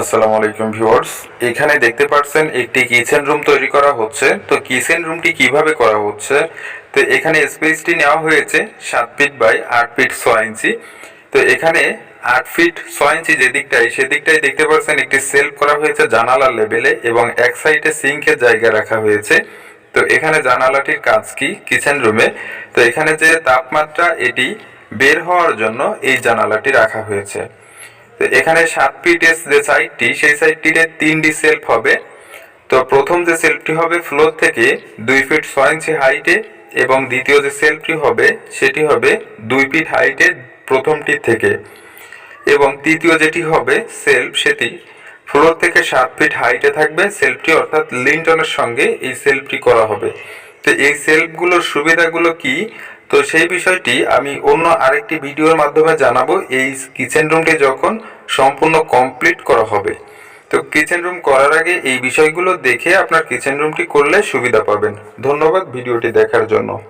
আসসালামু আলাইকুম ভিউয়ার্স। এখানে দেখতে পাচ্ছেন একটি কিচেন রুম তৈরি করা হচ্ছে। তো কিচেন রুমটি কীভাবে করা হচ্ছে? তো এখানে স্পেসটি নেওয়া হয়েছে সাত ফিট বাই আট ফিট ছয় ইঞ্চি। তো এখানে আট ফিট ছয় ইঞ্চি যে দিকটাই সেদিকটাই দেখতে পাচ্ছেন একটি সেলফ করা হয়েছে জানালার লেভেলে এবং এক সাইডে সিঙ্কের জায়গা রাখা হয়েছে। তো এখানে জানালাটির কাজ কি? কিচেন রুমে তো এখানে যে তাপমাত্রা এটি বের হওয়ার জন্য এই জানালাটি রাখা হয়েছে। তো এখানে সাত ফিটের যে সাইডটি সেই সাইডটিতে তিনটি সেলফ হবে। তো প্রথম যে সেলফটি হবে ফ্লোর থেকে দুই ফিট ছয় ইঞ্চি হাইটে এবং দ্বিতীয় যে সেলফটি হবে, সেটি হবে দুই ফিট হাইটে প্রথমটি থেকে। এবং তৃতীয় যেটি হবে সেলফ সেটি ফ্লোর থেকে সাত ফিট হাইটে থাকবে। সেলফটি অর্থাৎ লিন্টনের সঙ্গে এই সেলফটি করা হবে। তো এই সেলফগুলোর সুবিধাগুলো কি? তো সেই বিষয়টি আমি অন্য আরেকটি ভিডিওর মাধ্যমে জানাব। এই কিচেন রুমটি যখন সম্পূর্ণ কমপ্লিট করা হবে। তো কিচেন রুম করার আগে এই বিষয়গুলো দেখে আপনার কিচেন রুমটি করলে সুবিধা পাবেন। ধন্যবাদ ভিডিওটি দেখার জন্য।